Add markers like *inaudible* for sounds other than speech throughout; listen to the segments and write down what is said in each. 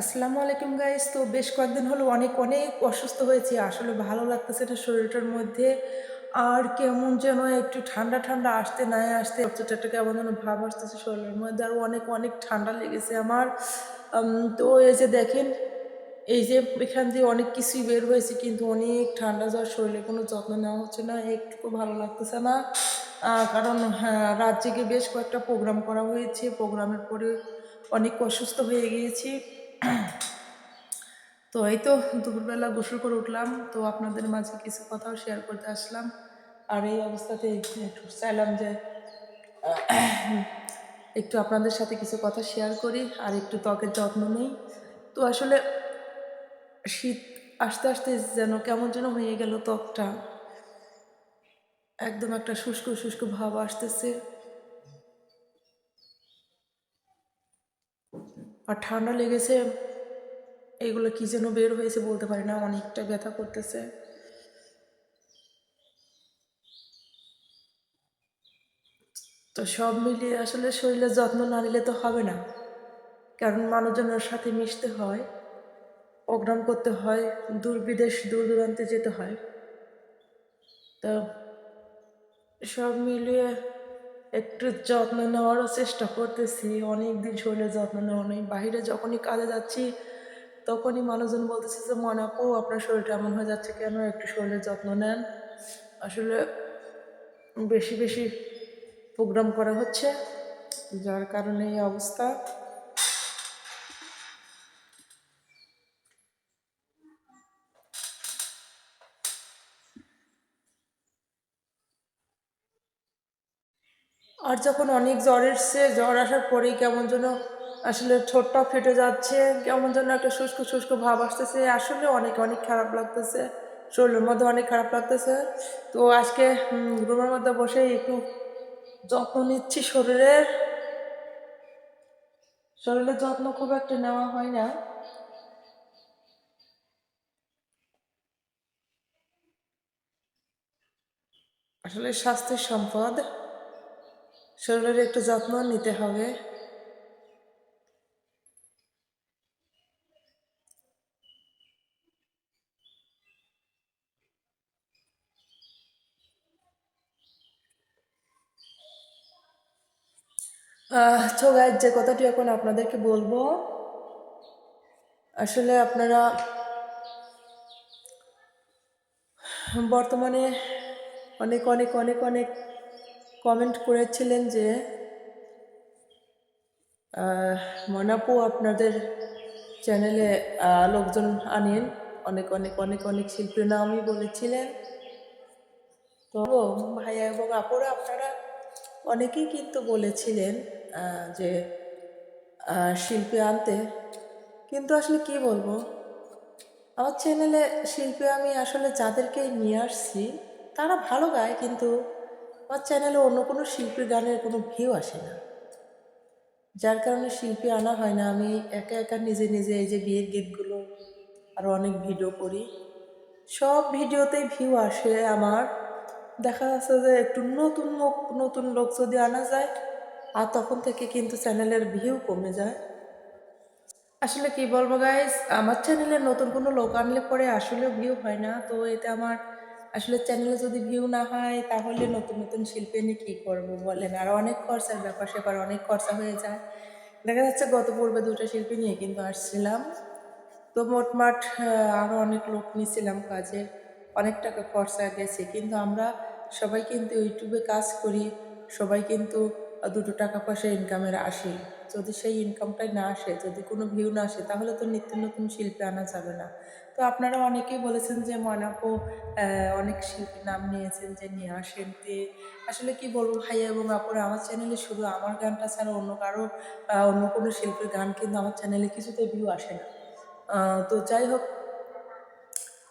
আসসালামু আলাইকুম গাইস তো বেশ কয়েকদিন হলো অনেক অনেক অসুস্থ হয়েছি। আসলে ভালো লাগতেছে না শরীরটার মধ্যে। আর কেমন যেন একটু ঠান্ডা ঠান্ডা আসতে নাই আসতে একটা কেমন যেন ভাব আসতেছে শরীরের মধ্যে। আর অনেক অনেক ঠান্ডা লেগেছে আমার। তো এই যে দেখেন, এই যে এখান দিয়ে অনেক কিছুই বের হয়েছে, কিন্তু অনেক ঠান্ডা জ্বর শরীরে কোনো যত্ন নেওয়া হচ্ছে না। একটুকু ভালো লাগতেছে না। কারণ হ্যাঁ রাত জেগে বেশ কয়েকটা প্রোগ্রাম করা হয়েছে। প্রোগ্রামের পরে অনেক অসুস্থ হয়ে গিয়েছি। *clears throat* তো এই তো দুপুরবেলা গোসল করে উঠলাম, তো আপনাদের মাঝে কিছু কথাও শেয়ার করতে আসলাম। আর এই অবস্থাতে একটু চাইলাম যে, *clears throat* একটু আপনাদের সাথে কিছু কথা শেয়ার করি আর একটু ত্বকের যত্ন নেই। তো আসলে শীত আস্তে আস্তে যেন কেমন যেন হয়ে গেল ত্বকটা। একদম একটা শুষ্ক শুষ্ক ভাব আসতেছে। আর ঠান্ডা লেগেছে। এগুলো কি যেন বের হয়েছে বলতে পারি না, অনেকটা ব্যথা করতেছে। তো সব মিলিয়ে আসলে শরীরের যত্ন না নিলে তো হবে না। কারণ মানুষজনের সাথে মিশতে হয় প্রোগ্রাম করতে হয়, দূর বিদেশ, দূর দূরান্তে যেতে হয়। তো সব মিলিয়ে একটু যত্ন নেওয়ারও চেষ্টা করতেছি, অনেক দিন শরীরের যত্ন নেওয়া নেই। বাহিরে যখনই কাজে যাচ্ছি, তখনই মানুষজন বলতেছে যে, মনে আপু, আপনার শরীরটা এমন হয়ে যাচ্ছে কেন? একটু শরীরের যত্ন নেন। আসলে বেশি বেশি প্রোগ্রাম করা হচ্ছে, যার কারণে এই অবস্থা। আর যখন অনেক জ্বর এসছে, জ্বর আসার পরেই কেমন যেন আসলে ঠোঁটটা ফেটে যাচ্ছে, কেমন যেন একটা শুষ্ক শুষ্ক ভাব আসতেছে। আসলে অনেক অনেক খারাপ লাগতেছে। শরীরের মধ্যে অনেক খারাপ লাগতেছে। তো আজকে রুমের মধ্যে বসে একটু যত্ন নিচ্ছি শরীরের শরীরের যত্ন খুব একটা নেওয়া হয় না। আসলে স্বাস্থ্যের সম্পদ। শরীরের একটু যত্ন নিতে হবে। তো গাইজ যে কথাটি এখন আপনাদেরকে বলব, আসলে আপনারা বর্তমানে অনেক অনেক অনেক অনেক কমেন্ট করেছিলেন যে মনাপু আপনাদের চ্যানেলে লোকজন আনেন। অনেক অনেক অনেক অনেক শিল্পীর নামই বলেছিলেন। তো ভাইয়া এবং আপুরা আপনারা অনেকেই কিন্তু বলেছিলেন যে শিল্পী আনতে। কিন্তু আসলে কি বলব? আমার চ্যানেলে শিল্পী আমি আসলে যাদেরকে নিয়ে আসছি, তারা ভালো গায় কিন্তু আমার চ্যানেলে অন্য কোনো শিল্পীর গানের কোনো ভিউ আসে না। যার কারণে শিল্পী আনা হয় না। আমি একা একা নিজে নিজে এই যে বিয়ের গীতগুলো আরও অনেক ভিডিও করি। সব ভিডিওতেই ভিউ আসে আমার। দেখা যাচ্ছে যে একটু নতুন মুখ নতুন লোক যদি আনা যায়, আর তখন থেকে কিন্তু চ্যানেলের ভিউ কমে যায়। আসলে কি বলব গাইস আমার চ্যানেলে নতুন কোনো লোক আনলে পরে আসলে ভিউ হয় না। তো এতে আমার আসলে চ্যানেলে যদি ভিউ না হয়, তাহলে নতুন নতুন শিল্পী নিয়ে কী করব বলেন? আর অনেক খরচার ব্যাপার সেবার অনেক খরচা হয়ে যায়। দেখা যাচ্ছে গত পূর্বে দুটো শিল্পী নিয়ে কিন্তু আসছিলাম। তো মোটমাট আরও অনেক লোক নিয়েছিলাম কাজে। অনেক টাকা খরচা গেছে। কিন্তু আমরা সবাই কিন্তু ইউটিউবে কাজ করি। সবাই কিন্তু দুটো টাকা পয়সা ইনকামের আসে। যদি সেই ইনকামটাই না আসে, যদি কোনো ভিউ না আসে, তাহলে তো নিত্য নতুন শিল্পী আনা যাবে না। তো আপনারা অনেকেই বলেছেন যে ময়নাপো অনেক শিল্পী নাম নিয়েছেন যে নিয়ে আসেন তে আসলে কি বলব ভাইয়া এবং আপুরা, আমার চ্যানেলে শুধু আমার গানটা ছাড়া অন্য কারও অন্য কোনো শিল্পীর গান কিন্তু আমার চ্যানেলে কিছুতে ভিউ আসে না। তো যাই হোক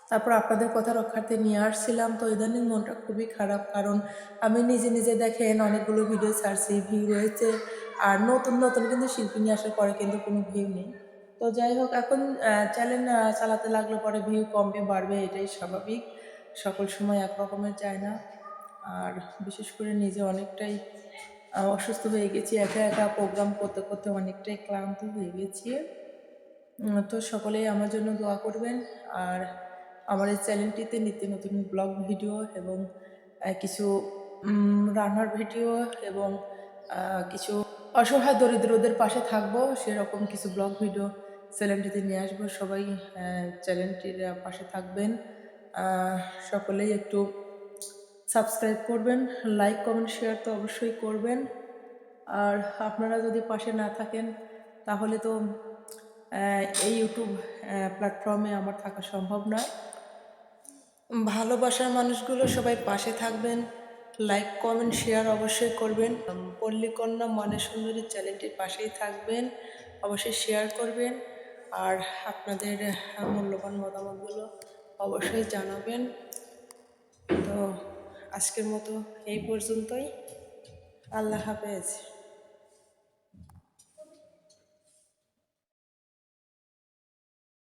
তারপর আপনাদের কথা রক্ষার্থে নিয়ে আসছিলাম। তো ইদানিং মনটা খুবই খারাপ কারণ আমি নিজে নিজে দেখেন অনেকগুলো ভিডিও ছাড়ছি ভিউ রয়েছে আর নতুন নতুন কিন্তু শিল্পী নিয়ে আসার পরে কিন্তু কোনো ভিউ নেই। তো যাই হোক, এখন চ্যানেল চালাতে লাগলে পরে ভিউ কমবে, বাড়বে, এটাই স্বাভাবিক। সকল সময় এক রকমের যায় না। আর বিশেষ করে নিজে অনেকটাই অসুস্থ হয়ে গেছি। একা একা প্রোগ্রাম করতে করতে অনেকটাই ক্লান্ত হয়ে গেছি। তো সকলেই আমার জন্য দোয়া করবেন। আর আমার এই চ্যানেলটিতে নিত্য নতুন ব্লগ ভিডিও এবং কিছু রান্নার ভিডিও এবং কিছু অসহায় দরিদ্রদের পাশে থাকব, সেরকম কিছু ব্লগ ভিডিও চ্যানেলটিতে নিয়ে আসব। সবাই চ্যানেলটির পাশে থাকবেন। সকলেই একটু সাবস্ক্রাইব করবেন, লাইক, কমেন্ট, শেয়ার তো অবশ্যই করবেন। আর আপনারা যদি পাশে না থাকেন, তাহলে তো এই ইউটিউব প্ল্যাটফর্মে আমার থাকা সম্ভব নয়। ভালোবাসার মানুষগুলো সবাই পাশে থাকবেন। লাইক কমেন্ট শেয়ার অবশ্যই করবেন। পল্লীকন্যা মনে সুন্দরী চ্যানেলটির পাশেই থাকবেন। অবশ্যই শেয়ার করবেন। আর আপনাদের মূল্যবান মতামতগুলো অবশ্যই জানাবেন। তো আজকের মতো এই পর্যন্তই। আল্লাহ হাফেজ।